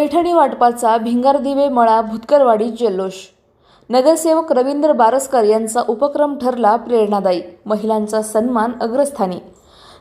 पैठणी वाटपाचा भिंगारदिवे मळा भुतकरवाडी जल्लोष. नगरसेवक रवींद्र बारसकर यांचा उपक्रम ठरला प्रेरणादायी महिलांचा सन्मान अग्रस्थानी.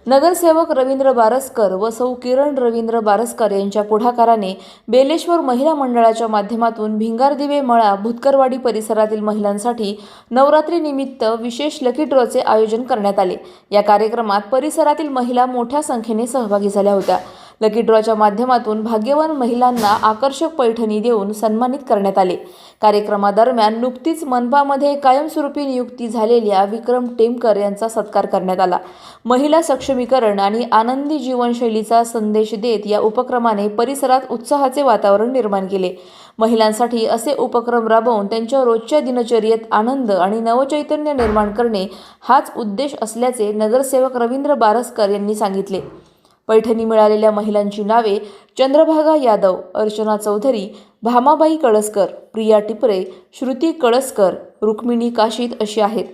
नगरसेवक रवींद्र बारसकर व सौ किरण रवींद्र बारसकर यांच्या पुढाकाराने बेलेश्वर महिला मंडळाच्या माध्यमातून भिंगारदिवे मळा भुतकरवाडी परिसरातील महिलांसाठी नवरात्रीनिमित्त विशेष लकी ड्रॉचे आयोजन करण्यात आले. या कार्यक्रमात परिसरातील महिला मोठ्या संख्येने सहभागी झाल्या होत्या. लकी ड्रॉच्या माध्यमातून भाग्यवान महिलांना आकर्षक पैठणी देऊन सन्मानित करण्यात आले. कार्यक्रमादरम्यान नुकतीच मनपामध्ये कायमस्वरूपी नियुक्ती झालेल्या विक्रम टेमकर यांचा सत्कार करण्यात आला. महिला सक्षमीकरण आणि आनंदी जीवनशैलीचा संदेश देत या उपक्रमाने परिसरात उत्साहाचे वातावरण निर्माण केले. महिलांसाठी असे उपक्रम राबवून त्यांच्या रोजच्या दिनचर्येत आनंद आणि नवचैतन्य निर्माण करणे हाच उद्देश असल्याचे नगरसेवक रवींद्र बारसकर यांनी सांगितले. पैठणी मिळालेल्या महिलांची नावे चंद्रभागा यादव अर्चना चौधरी भामाबाई कळसकर प्रिया टिपरे श्रुती कळसकर रुक्मिणी काशीद अशी आहेत.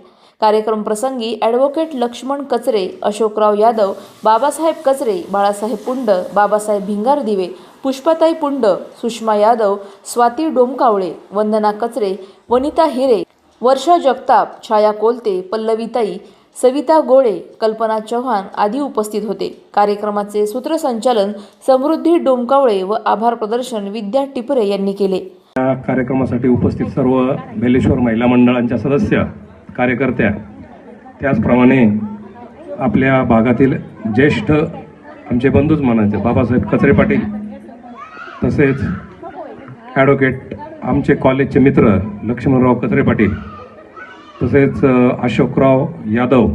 कार्यक्रम प्रसंगी ॲडव्होकेट लक्ष्मण कचरे अशोकराव यादव बाबासाहेब कचरे बाळासाहेब पुंड बाबासाहेब भिंगार दिवे पुष्पाताई पुंड सुषमा यादव स्वाती डोमकावळे वंदना कचरे वनिता हिरे वर्षा जगताप छाया कोलते पल्लवीताई सविता गोळे कल्पना चव्हाण आदी उपस्थित होते. कार्यक्रमाचे सूत्रसंचालन समृद्धी डोमकावळे व आभार प्रदर्शन विद्या टिपरे यांनी केले. या कार्यक्रमासाठी उपस्थित सर्व बेलेश्वर महिला मंडळांच्या सदस्य कार्यकर्त्या त्याचप्रमाणे आपल्या भागातील ज्येष्ठ आमचे बंधूच म्हणायचे बाबासाहेब कचरे पाटील तसेच ॲडव्होकेट आमचे कॉलेजचे मित्र लक्ष्मणराव कचरे पाटील तसेच अशोकराव यादव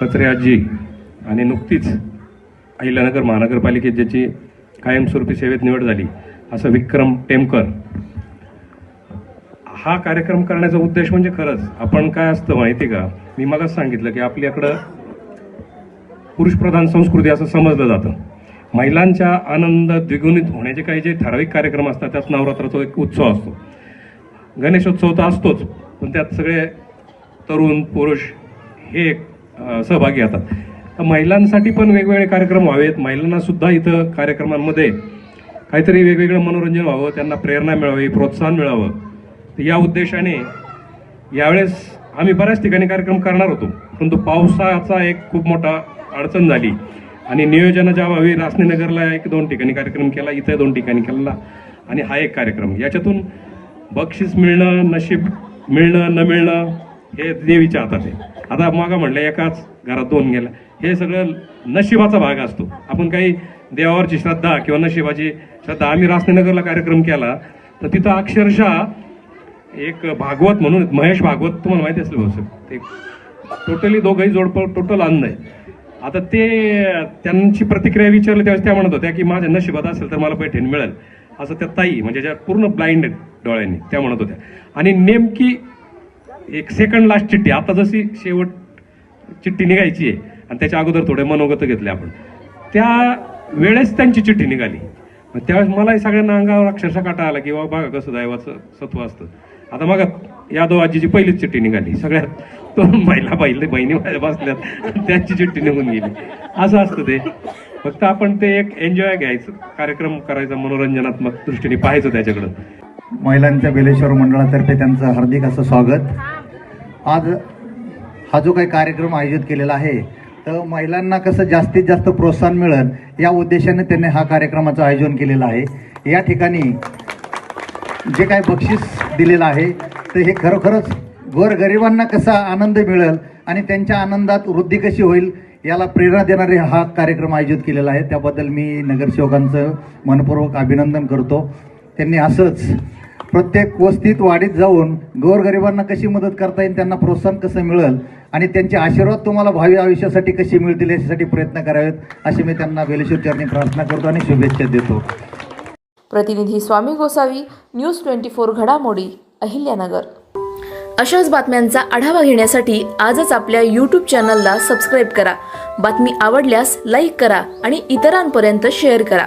कचरे आजी आणि नुकतीच अहिल्यानगर महानगरपालिकेत ज्याची कायमस्वरूपी सेवेत निवड झाली असं विक्रम टेमकर. हा कार्यक्रम करण्याचा उद्देश म्हणजे खरंच आपण काय असतं माहिती का? मी मगच सांगितलं की आपल्याकडं पुरुषप्रधान संस्कृती असं समजलं जातं. महिलांच्या आनंद द्विगुणित होण्याचे काही जे ठराविक कार्यक्रम असतात त्यात नवरात्राचा एक उत्सव असतो. गणेशोत्सव तर असतोच पण त्यात सगळे तरुण पुरुष हे एक सहभागी होतात. तर महिलांसाठी पण वेगवेगळे कार्यक्रम व्हावेत. महिलांनासुद्धा इथं कार्यक्रमांमध्ये काहीतरी वेगवेगळं मनोरंजन व्हावं त्यांना प्रेरणा मिळावी प्रोत्साहन मिळावं. तर या उद्देशाने यावेळेस आम्ही बऱ्याच ठिकाणी कार्यक्रम करणार होतो. परंतु पावसाचा एक खूप मोठा अडचण झाली. आणि नियोजनाच्या अभावी रासनेनगरला एक दोन ठिकाणी कार्यक्रम केला इथं दोन ठिकाणी केला. आणि हा एक कार्यक्रम. याच्यातून बक्षीस मिळणं नशीब मिळणं न मिळणं हे देवीच्या हातात आहे आता मागा म्हणलं एकाच घरात दोन गेला हे सगळं नशिबाचा भाग असतो. आपण काही देवावरची श्रद्धा किंवा नशिबाची श्रद्धा आम्ही रासनेनगरला कार्यक्रम केला तर तिथं अक्षरशः एक भागवत म्हणून महेश भागवत तुम्हाला माहिती असेल बहुतेक ते टोटली दोघंही जोडपं टोटल अंध आहे. आता ते त्यांची प्रतिक्रिया विचारली त्यावेळेस त्या म्हणत होत्या की माझ्या नशिबात असेल तर मला पैठण मिळेल. असं त्या ताई म्हणजे ज्या पूर्ण ब्लाइंड डोळ्यांनी त्या म्हणत होत्या. आणि नेमकी एक सेकंड लास्ट चिठ्ठी. आता जशी शेवट चिठ्ठी निघायची आहे आणि त्याच्या अगोदर थोडे मनोगत घेतले आपण. त्या वेळेस त्यांची चिठ्ठी निघाली. मग त्यावेळेस मलाही सगळ्यांना अंगावर अक्षरशः काटा आला की बाबा बघा कसं दैवाचं सत्व असतं. आता मग यादव आजीची पहिलीच चिठ्ठी निघाली. सगळ्यात दोन महिला पाहिले बहिणी बसल्यात त्यांची चिठ्ठी निघून गेली. असं असतं ते. फक्त आपण ते एक एन्जॉय घ्यायचं. कार्यक्रम करायचा मनोरंजनात्मक दृष्टीने पाहायचं त्याच्याकडं. महिलांच्या बेलेश्वर मंडळातर्फे त्यांचं हार्दिक असं स्वागत. आज हा जो काही कार्यक्रम आयोजित केलेला आहे तर महिलांना कसं जास्तीत जास्त प्रोत्साहन मिळेल या उद्देशाने त्यांनी हा कार्यक्रमाचं आयोजन केलेलं आहे. या ठिकाणी जे काही बक्षीस दिलेलं आहे तर हे खरोखरच गोरगरिबांना कसा आनंद मिळेल आणि त्यांच्या आनंदात वृद्धी कशी होईल याला प्रेरणा देणारे हा कार्यक्रम आयोजित केलेला आहे. त्याबद्दल मी नगरसेवकांचं मनपूर्वक अभिनंदन करतो. त्यांनी असंच प्रत्येक वस्तीत वाढीत जाऊन गोरगरिबांना कशी मदत करता येईल त्यांना प्रोत्साहन कसं मिळेल आणि त्यांचे आशीर्वाद तुम्हाला भावी आयुष्यासाठी कसे मिळतील याच्यासाठी प्रयत्न करावेत अशी मी त्यांना बेलेश्वर चरणी प्रार्थना करतो आणि शुभेच्छा देतो. प्रतिनिधी Swami Gosavi news twenty four घडामोडी अहिल्यानगर. अशाच बातम्यांचा आढावा घेण्यासाठी आजच आपल्या यूट्यूब चॅनलला सबस्क्राईब करा. बातमी आवडल्यास लाईक करा आणि इतरांपर्यंत शेअर करा.